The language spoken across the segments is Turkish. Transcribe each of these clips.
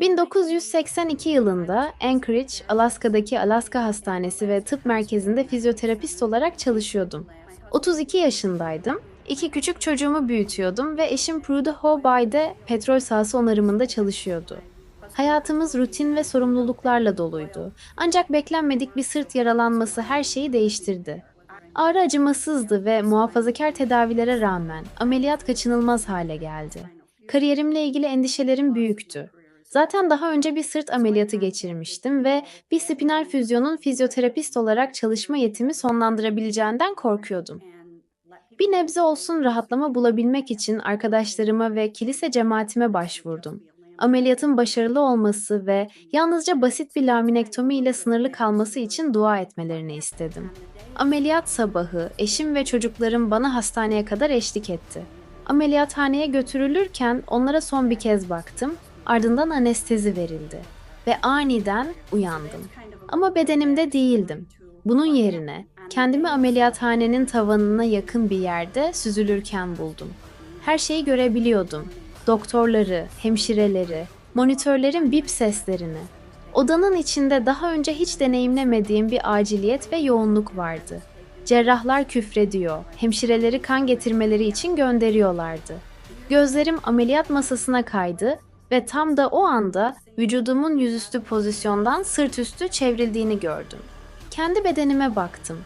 1982 yılında Anchorage, Alaska'daki Alaska Hastanesi ve Tıp Merkezi'nde fizyoterapist olarak çalışıyordum. 32 yaşındaydım. İki küçük çocuğumu büyütüyordum ve eşim Prude Hobay'de petrol sahası onarımında çalışıyordu. Hayatımız rutin ve sorumluluklarla doluydu. Ancak beklenmedik bir sırt yaralanması her şeyi değiştirdi. Ağrı acımasızdı ve muhafazakar tedavilere rağmen ameliyat kaçınılmaz hale geldi. Kariyerimle ilgili endişelerim büyüktü. Zaten daha önce bir sırt ameliyatı geçirmiştim ve bir spinal füzyonun fizyoterapist olarak çalışma yetimi sonlandırabileceğinden korkuyordum. Bir nebze olsun rahatlama bulabilmek için arkadaşlarıma ve kilise cemaatime başvurdum. Ameliyatın başarılı olması ve yalnızca basit bir laminektomi ile sınırlı kalması için dua etmelerini istedim. Ameliyat sabahı eşim ve çocuklarım bana hastaneye kadar eşlik etti. Ameliyathaneye götürülürken onlara son bir kez baktım, ardından anestezi verildi ve aniden uyandım. Ama bedenimde değildim. Bunun yerine kendimi ameliyathanenin tavanına yakın bir yerde süzülürken buldum. Her şeyi görebiliyordum. Doktorları, hemşireleri, monitörlerin bip seslerini. Odanın içinde daha önce hiç deneyimlemediğim bir aciliyet ve yoğunluk vardı. Cerrahlar küfrediyor, hemşireleri kan getirmeleri için gönderiyorlardı. Gözlerim ameliyat masasına kaydı ve tam da o anda vücudumun yüzüstü pozisyondan sırt üstü çevrildiğini gördüm. Kendi bedenime baktım.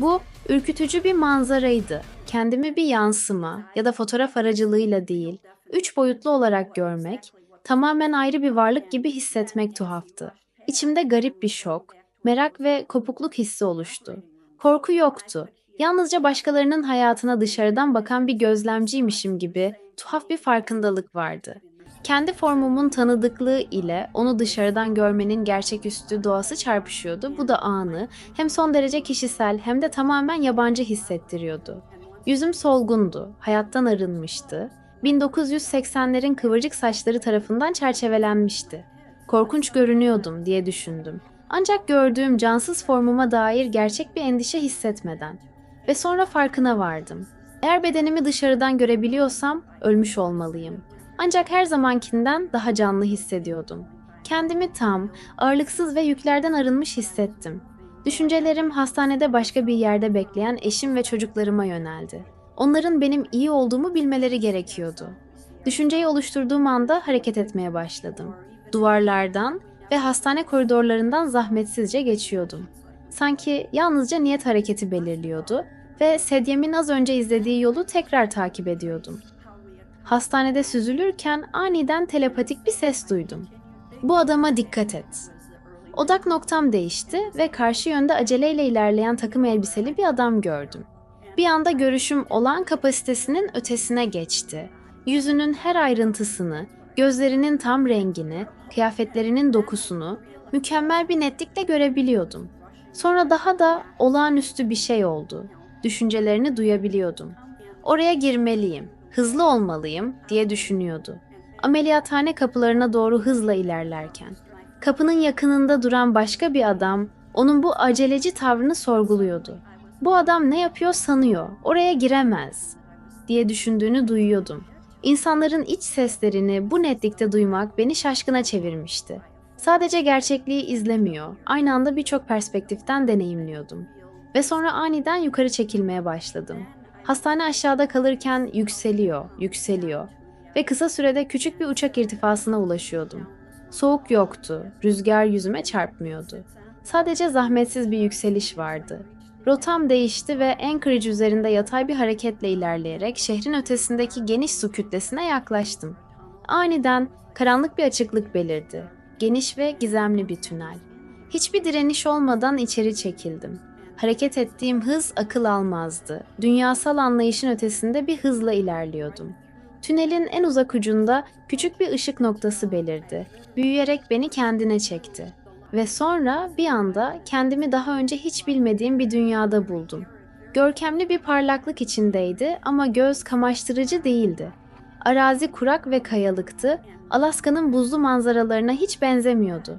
Bu ürkütücü bir manzaraydı. Kendimi bir yansıma ya da fotoğraf aracılığıyla değil, üç boyutlu olarak görmek, tamamen ayrı bir varlık gibi hissetmek tuhaftı. İçimde garip bir şok, merak ve kopukluk hissi oluştu. Korku yoktu. Yalnızca başkalarının hayatına dışarıdan bakan bir gözlemciymişim gibi tuhaf bir farkındalık vardı. Kendi formumun tanıdıklığı ile onu dışarıdan görmenin gerçeküstü doğası çarpışıyordu. Bu da anı hem son derece kişisel hem de tamamen yabancı hissettiriyordu. Yüzüm solgundu, hayattan arınmıştı. 1980'lerin kıvırcık saçları tarafından çerçevelenmişti. Korkunç görünüyordum diye düşündüm. Ancak gördüğüm cansız formuma dair gerçek bir endişe hissetmeden. Ve sonra farkına vardım. Eğer bedenimi dışarıdan görebiliyorsam ölmüş olmalıyım. Ancak her zamankinden daha canlı hissediyordum. Kendimi tam, ağırlıksız ve yüklerden arınmış hissettim. Düşüncelerim hastanede başka bir yerde bekleyen eşim ve çocuklarıma yöneldi. Onların benim iyi olduğumu bilmeleri gerekiyordu. Düşünceyi oluşturduğum anda hareket etmeye başladım. Duvarlardan ve hastane koridorlarından zahmetsizce geçiyordum. Sanki yalnızca niyet hareketi belirliyordu ve sedyemin az önce izlediği yolu tekrar takip ediyordum. Hastanede süzülürken aniden telepatik bir ses duydum. Bu adama dikkat et. Odak noktam değişti ve karşı yönde aceleyle ilerleyen takım elbiseli bir adam gördüm. Bir anda görüşüm olan kapasitesinin ötesine geçti. Yüzünün her ayrıntısını, gözlerinin tam rengini, kıyafetlerinin dokusunu mükemmel bir netlikle görebiliyordum. Sonra daha da olağanüstü bir şey oldu. Düşüncelerini duyabiliyordum. Oraya girmeliyim, hızlı olmalıyım diye düşünüyordu. Ameliyathane kapılarına doğru hızla ilerlerken. Kapının yakınında duran başka bir adam onun bu aceleci tavrını sorguluyordu. Bu adam ne yapıyor sanıyor, oraya giremez diye düşündüğünü duyuyordum. İnsanların iç seslerini bu netlikte duymak beni şaşkına çevirmişti. Sadece gerçekliği izlemiyor, aynı anda birçok perspektiften deneyimliyordum. Ve sonra aniden yukarı çekilmeye başladım. Hastane aşağıda kalırken yükseliyor, yükseliyor ve kısa sürede küçük bir uçak irtifasına ulaşıyordum. Soğuk yoktu, rüzgar yüzüme çarpmıyordu. Sadece zahmetsiz bir yükseliş vardı. Rotam değişti ve Anchorage üzerinde yatay bir hareketle ilerleyerek şehrin ötesindeki geniş su kütlesine yaklaştım. Aniden karanlık bir açıklık belirdi. Geniş ve gizemli bir tünel. Hiçbir direniş olmadan içeri çekildim. Hareket ettiğim hız akıl almazdı. Dünyasal anlayışın ötesinde bir hızla ilerliyordum. Tünelin en uzak ucunda küçük bir ışık noktası belirdi. Büyüyerek beni kendine çekti. Ve sonra bir anda kendimi daha önce hiç bilmediğim bir dünyada buldum. Görkemli bir parlaklık içindeydi ama göz kamaştırıcı değildi. Arazi kurak ve kayalıktı, Alaska'nın buzlu manzaralarına hiç benzemiyordu.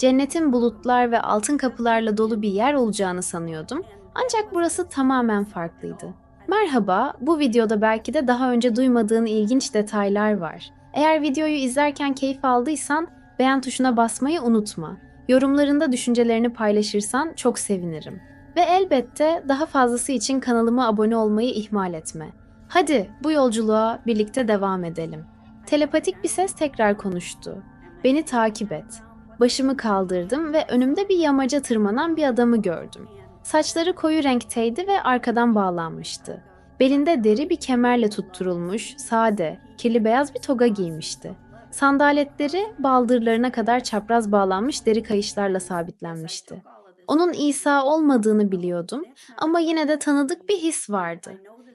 Cennetin bulutlar ve altın kapılarla dolu bir yer olacağını sanıyordum. Ancak burası tamamen farklıydı. Merhaba, bu videoda belki de daha önce duymadığın ilginç detaylar var. Eğer videoyu izlerken keyif aldıysan Beğen tuşuna basmayı unutma. Yorumlarında düşüncelerini paylaşırsan çok sevinirim. Ve elbette daha fazlası için kanalıma abone olmayı ihmal etme. Hadi bu yolculuğa birlikte devam edelim. Telepatik bir ses tekrar konuştu. Beni takip et. Başımı kaldırdım ve önümde bir yamaca tırmanan bir adamı gördüm. Saçları koyu renkteydi ve arkadan bağlanmıştı. Belinde deri bir kemerle tutturulmuş, sade, kirli beyaz bir toga giymişti. Sandaletleri baldırlarına kadar çapraz bağlanmış deri kayışlarla sabitlenmişti. Onun İsa olmadığını biliyordum ama yine de tanıdık bir his vardı.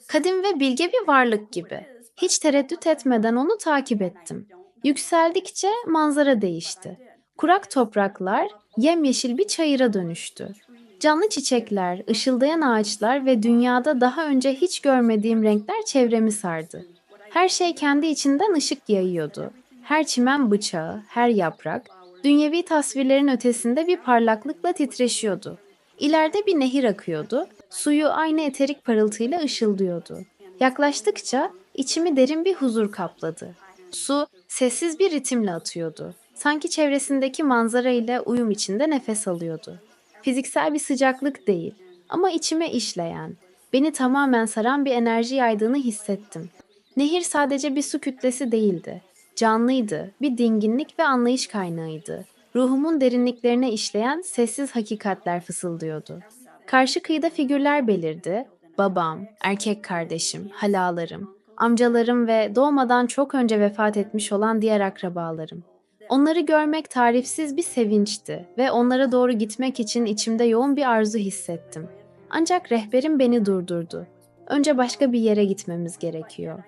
Kadim ve bilge bir varlık gibi. Hiç tereddüt etmeden onu takip ettim. Yükseldikçe manzara değişti. Kurak topraklar yemyeşil bir çayıra dönüştü. Canlı çiçekler, ışıldayan ağaçlar ve dünyada daha önce hiç görmediğim renkler çevremi sardı. Her şey kendi içinden ışık yayıyordu. Her çimen bıçağı, her yaprak, dünyevi tasvirlerin ötesinde bir parlaklıkla titreşiyordu. İleride bir nehir akıyordu, suyu aynı eterik parıltıyla ışıldıyordu. Yaklaştıkça içimi derin bir huzur kapladı. Su sessiz bir ritimle atıyordu. Sanki çevresindeki manzara ile uyum içinde nefes alıyordu. Fiziksel bir sıcaklık değil ama içime işleyen, beni tamamen saran bir enerji yaydığını hissettim. Nehir sadece bir su kütlesi değildi. Canlıydı, bir dinginlik ve anlayış kaynağıydı. Ruhumun derinliklerine işleyen sessiz hakikatler fısıldıyordu. Karşı kıyıda figürler belirdi. Babam, erkek kardeşim, halalarım, amcalarım ve doğmadan çok önce vefat etmiş olan diğer akrabalarım. Onları görmek tarifsiz bir sevinçti ve onlara doğru gitmek için içimde yoğun bir arzu hissettim. Ancak rehberim beni durdurdu. Önce başka bir yere gitmemiz gerekiyor.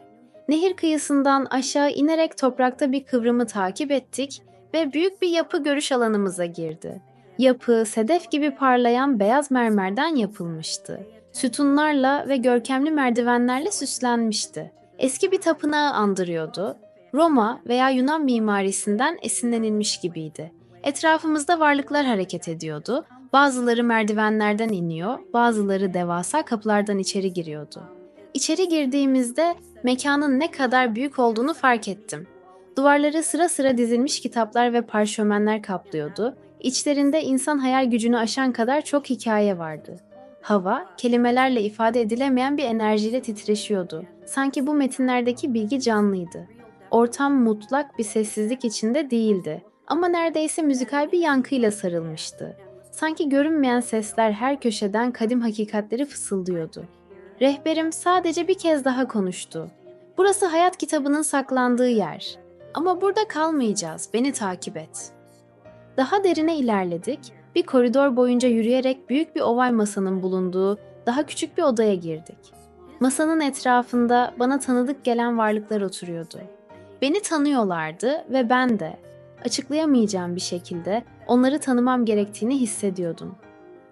Nehir kıyısından aşağı inerek toprakta bir kıvrımı takip ettik ve büyük bir yapı görüş alanımıza girdi. Yapı sedef gibi parlayan beyaz mermerden yapılmıştı. Sütunlarla ve görkemli merdivenlerle süslenmişti. Eski bir tapınağı andırıyordu. Roma veya Yunan mimarisinden esinlenilmiş gibiydi. Etrafımızda varlıklar hareket ediyordu. Bazıları merdivenlerden iniyor, bazıları devasa kapılardan içeri giriyordu. İçeri girdiğimizde mekanın ne kadar büyük olduğunu fark ettim. Duvarları sıra sıra dizilmiş kitaplar ve parşömenler kaplıyordu. İçlerinde insan hayal gücünü aşan kadar çok hikaye vardı. Hava, kelimelerle ifade edilemeyen bir enerjiyle titreşiyordu. Sanki bu metinlerdeki bilgi canlıydı. Ortam mutlak bir sessizlik içinde değildi ama neredeyse müzikal bir yankıyla sarılmıştı. Sanki görünmeyen sesler her köşeden kadim hakikatleri fısıldıyordu. Rehberim sadece bir kez daha konuştu. Burası hayat kitabının saklandığı yer. Ama burada kalmayacağız. Beni takip et. Daha derine ilerledik. Bir koridor boyunca yürüyerek büyük bir oval masanın bulunduğu daha küçük bir odaya girdik. Masanın etrafında bana tanıdık gelen varlıklar oturuyordu. Beni tanıyorlardı ve ben de açıklayamayacağım bir şekilde onları tanımam gerektiğini hissediyordum.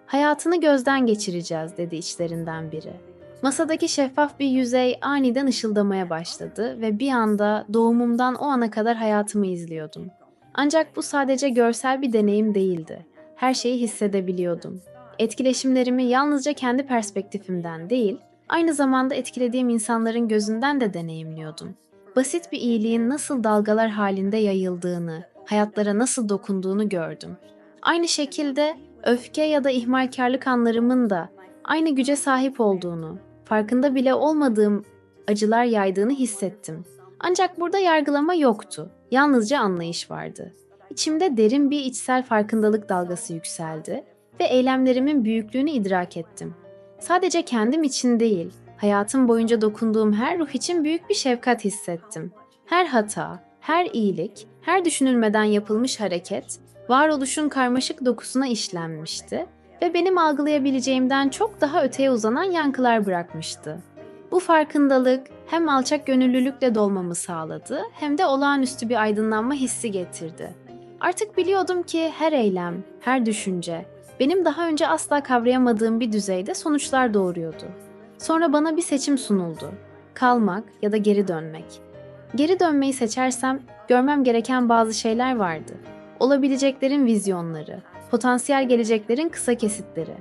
Hayatını gözden geçireceğiz dedi içlerinden biri. Masadaki şeffaf bir yüzey aniden ışıldamaya başladı ve bir anda doğumumdan o ana kadar hayatımı izliyordum. Ancak bu sadece görsel bir deneyim değildi. Her şeyi hissedebiliyordum. Etkileşimlerimi yalnızca kendi perspektifimden değil, aynı zamanda etkilediğim insanların gözünden de deneyimliyordum. Basit bir iyiliğin nasıl dalgalar halinde yayıldığını, hayatlara nasıl dokunduğunu gördüm. Aynı şekilde öfke ya da ihmalkarlık anlarımın da aynı güce sahip olduğunu, farkında bile olmadığım acılar yaydığını hissettim. Ancak burada yargılama yoktu. Yalnızca anlayış vardı. İçimde derin bir içsel farkındalık dalgası yükseldi ve eylemlerimin büyüklüğünü idrak ettim. Sadece kendim için değil, hayatım boyunca dokunduğum her ruh için büyük bir şefkat hissettim. Her hata, her iyilik, her düşünülmeden yapılmış hareket, varoluşun karmaşık dokusuna işlenmişti ve benim algılayabileceğimden çok daha öteye uzanan yankılar bırakmıştı. Bu farkındalık hem alçak gönüllülükle dolmamı sağladı hem de olağanüstü bir aydınlanma hissi getirdi. Artık biliyordum ki her eylem, her düşünce benim daha önce asla kavrayamadığım bir düzeyde sonuçlar doğuruyordu. Sonra bana bir seçim sunuldu. Kalmak ya da geri dönmek. Geri dönmeyi seçersem görmem gereken bazı şeyler vardı. Olabileceklerin vizyonları, potansiyel geleceklerin kısa kesitleri.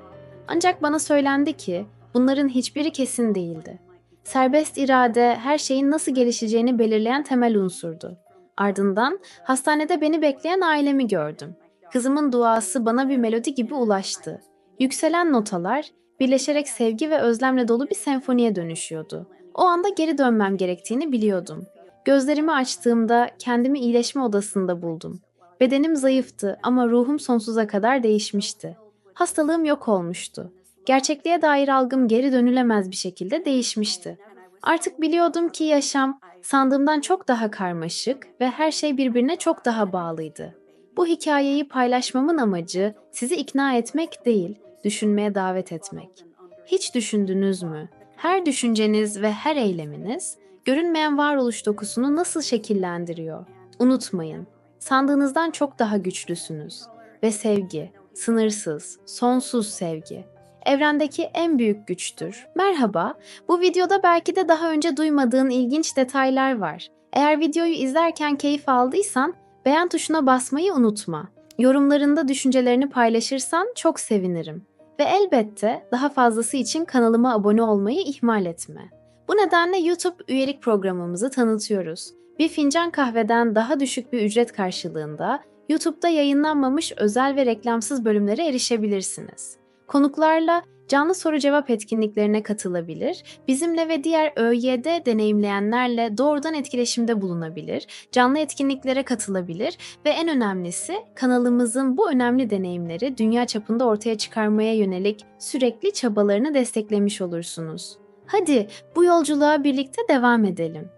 Ancak bana söylendi ki bunların hiçbiri kesin değildi. Serbest irade her şeyin nasıl gelişeceğini belirleyen temel unsurdu. Ardından hastanede beni bekleyen ailemi gördüm. Kızımın duası bana bir melodi gibi ulaştı. Yükselen notalar birleşerek sevgi ve özlemle dolu bir senfoniye dönüşüyordu. O anda geri dönmem gerektiğini biliyordum. Gözlerimi açtığımda kendimi iyileşme odasında buldum. Bedenim zayıftı ama ruhum sonsuza kadar değişmişti. Hastalığım yok olmuştu. Gerçekliğe dair algım geri dönülemez bir şekilde değişmişti. Artık biliyordum ki yaşam sandığımdan çok daha karmaşık ve her şey birbirine çok daha bağlıydı. Bu hikayeyi paylaşmamın amacı sizi ikna etmek değil, düşünmeye davet etmek. Hiç düşündünüz mü? Her düşünceniz ve her eyleminiz görünmeyen varoluş dokusunu nasıl şekillendiriyor? Unutmayın, sandığınızdan çok daha güçlüsünüz ve sevgi, sınırsız, sonsuz sevgi evrendeki en büyük güçtür. Merhaba, bu videoda belki de daha önce duymadığın ilginç detaylar var. Eğer videoyu izlerken keyif aldıysan beğen tuşuna basmayı unutma. Yorumlarında düşüncelerini paylaşırsan çok sevinirim. Ve elbette daha fazlası için kanalıma abone olmayı ihmal etme. Bu nedenle YouTube üyelik programımızı tanıtıyoruz. Bir fincan kahveden daha düşük bir ücret karşılığında YouTube'da yayınlanmamış özel ve reklamsız bölümlere erişebilirsiniz. Konuklarla canlı soru cevap etkinliklerine katılabilir, bizimle ve diğer ÖYD deneyimleyenlerle doğrudan etkileşimde bulunabilir, canlı etkinliklere katılabilir ve en önemlisi kanalımızın bu önemli deneyimleri dünya çapında ortaya çıkarmaya yönelik sürekli çabalarını desteklemiş olursunuz. Hadi bu yolculuğa birlikte devam edelim.